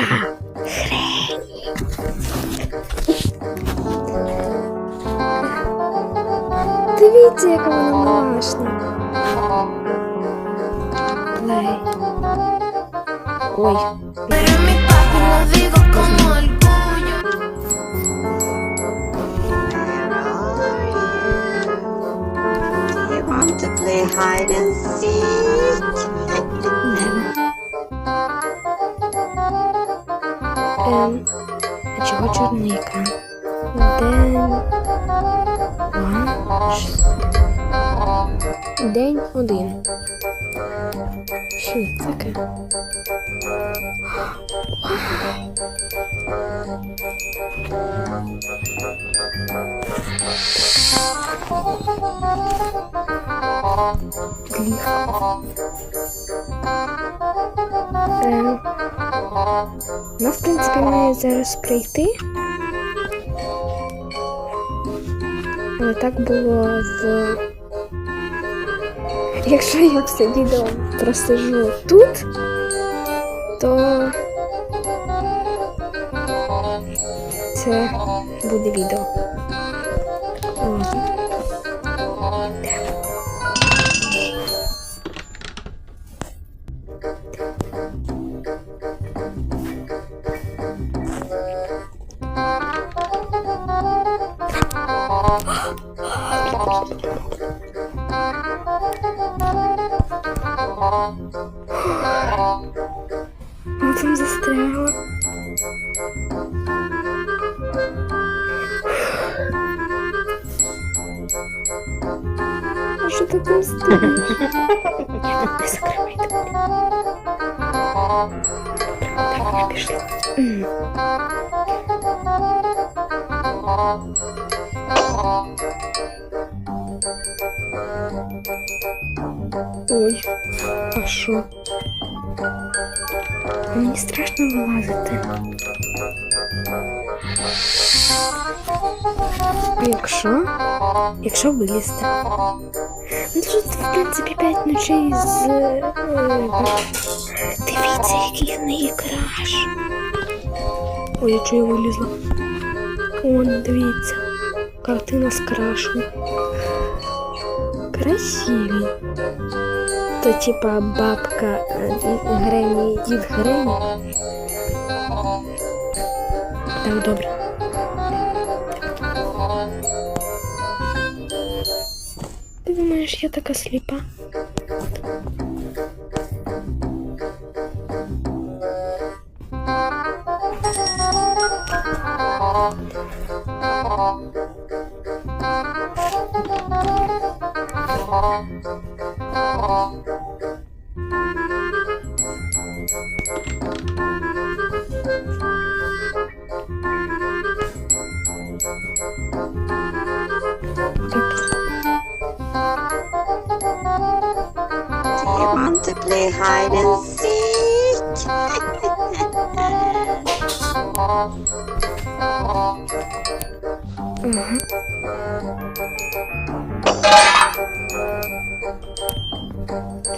Бабка. Грені. Дивіться, яка вона милашна. Плей. Ой. Pero mi papi lo digo con orgullo. Do you want to play hide and seek? А чого чорний екран? День. День один. Що це таке? Гліф. Ем, Ну, в принципі, має зараз прийти. Але так було в. Якщо я все відео просижу тут, то це буде відео. Ну там застрял. А что ты там стоишь? Закрывай дверь. Пошли. Ой, а що? Мені страшно вилазити. Якщо? Якщо вилізти. Ну тут, в принципі, п'ять ночей з. е, Дивіться, який в неї краш. Ой, я чую вилізла. Вон, дивіться. Картина з крашем. Красиві. То типа бабка е, Грені, дід Грені. Так, добре. Ти думаєш, я така сліпа? Do you want to play hide and seek? Hmm.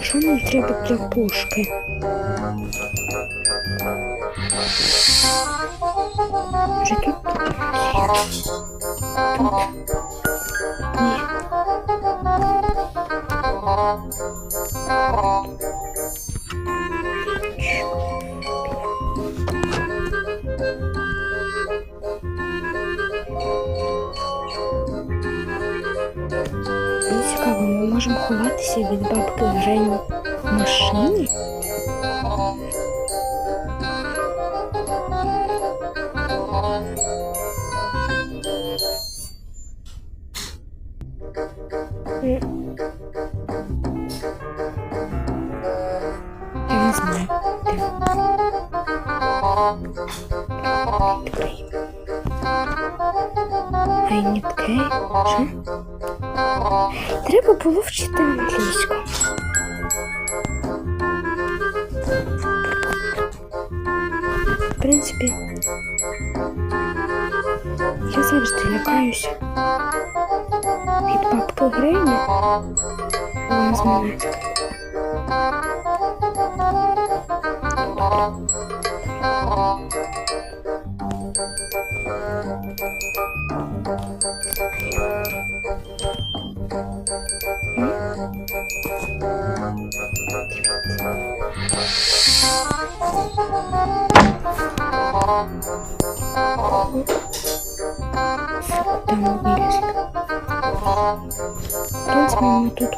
Що нам треба для пушки? Вже тут? Тут? Ні. ховатися від бабки Грені в машині? М. Я не знаю. I need K? Що? Треба було вчити англійську. В принципі, я завжди лякаюся. Від бабки Грені. Вона знає. Там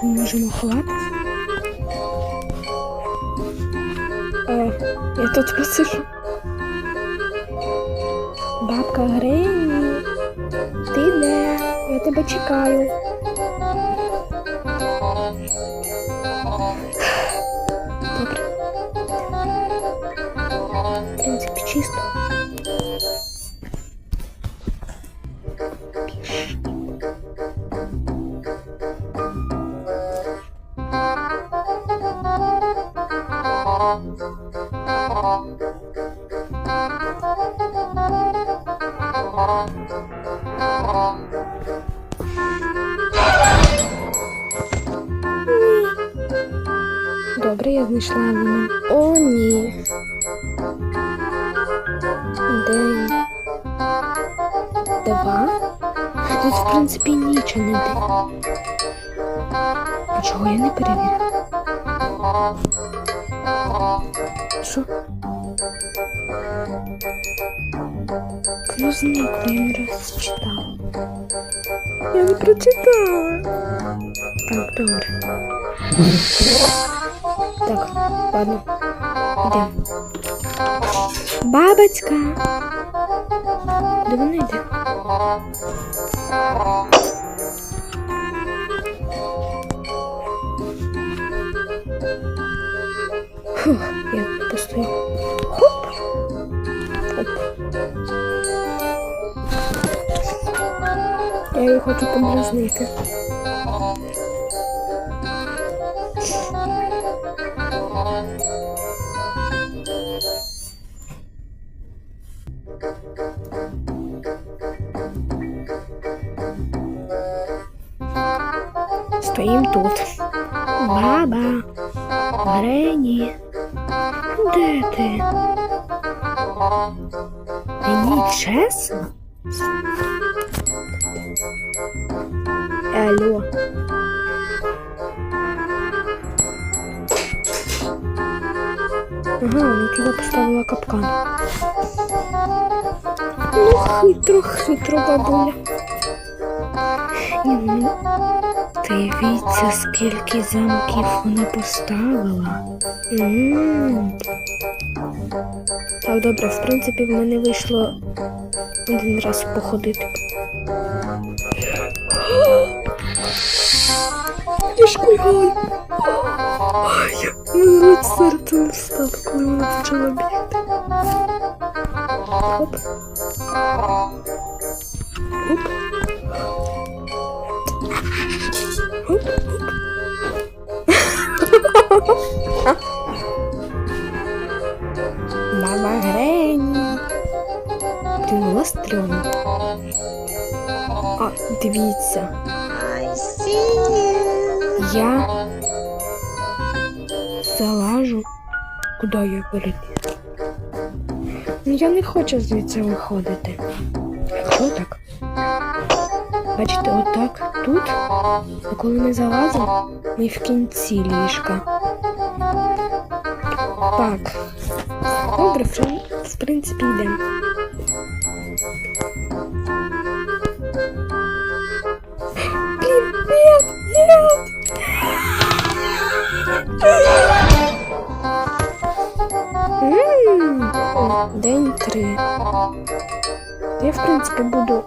Принципі, ми тут можемо ховатися. Е, я тут посижу. Бабка Грені, ти де? Я тебе чекаю. Добре. Чисто. знайшла елемент. О, ні. День. Два. Тут, в принципі, нічого не де. А чого я не перевірю? Що? Ну, зникло, я не розчитала. Я не прочитала. Так, добре. Так, ладно. Йдемо. Бабочка. Де вона йде? Фух, я постою. Хоп. Хоп. Я її хочу подразнити. Стоїм тут. Баба. Грені. Де ти? Мені чесно? Алло. Ага, вона туди поставила капкан. Ну, хитро, хитро, бабуля. Ні, ну, Дивіться, скільки замків вона поставила. Так, добре, в принципі, в мене вийшло один раз походити. Я мене серце не встало, коли вона почала бігти. Оп. Дивіться. Я залажу. Куди я переліз? Ну я не хочу звідси виходити. Що так? Бачите, отак тут, а коли ми залазимо, ми в кінці ліжка. Так. Добре, в принципі, йдемо. три. Я, в принципі, буду.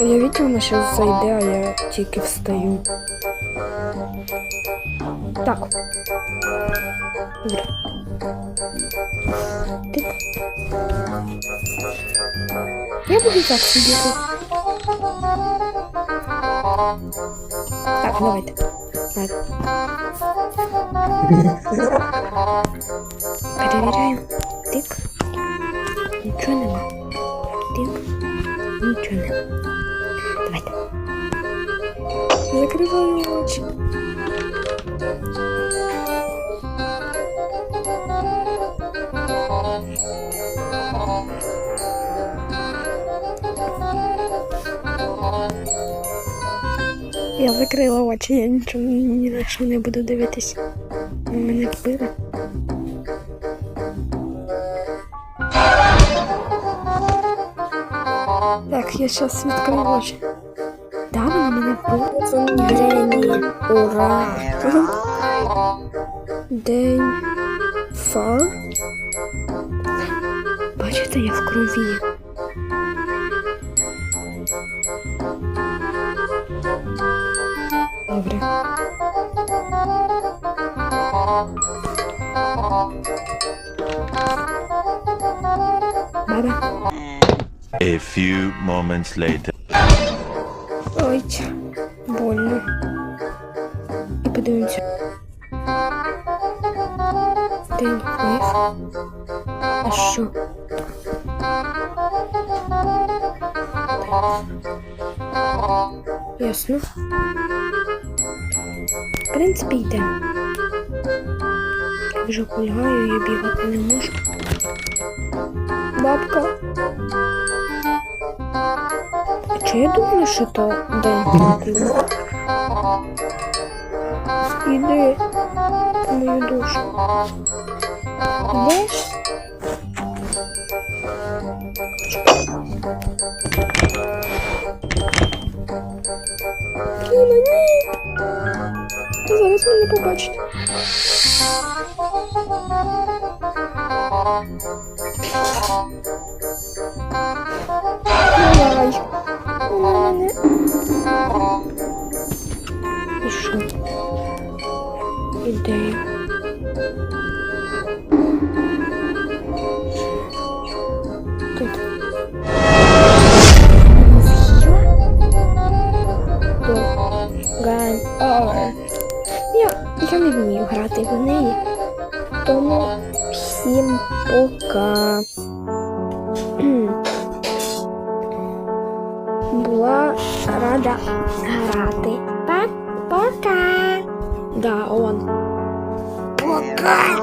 Уявіть, вона зараз зайде, а я тільки встаю. Так. Добре. Тик. Я буду так сидіти. Так, давайте. Так. Перевіряємо. Тик. Нічого нема. Тик. Нічого не. Давайте. Закриваю очі. Я закрила очі, я нічого не на що не буду дивитись. Мене вбили. Так, я зараз відкрию очі. Да, вона мене вбила. Грені. Ура! День фар. Бачите, я в крові. Добре. A few moments later. Ой, больно. І подивимося. День файв. А? Ясно. В принципі, йде. Я вже кульгаю, я бігати не можу. Чи я думаю, що то день файв? Іди мою душу. Ідеш? Ліна, ні! Зараз мене побачить. В неї. Тому всім пока. Була рада грати. Па- Пока. Да, он. Пока.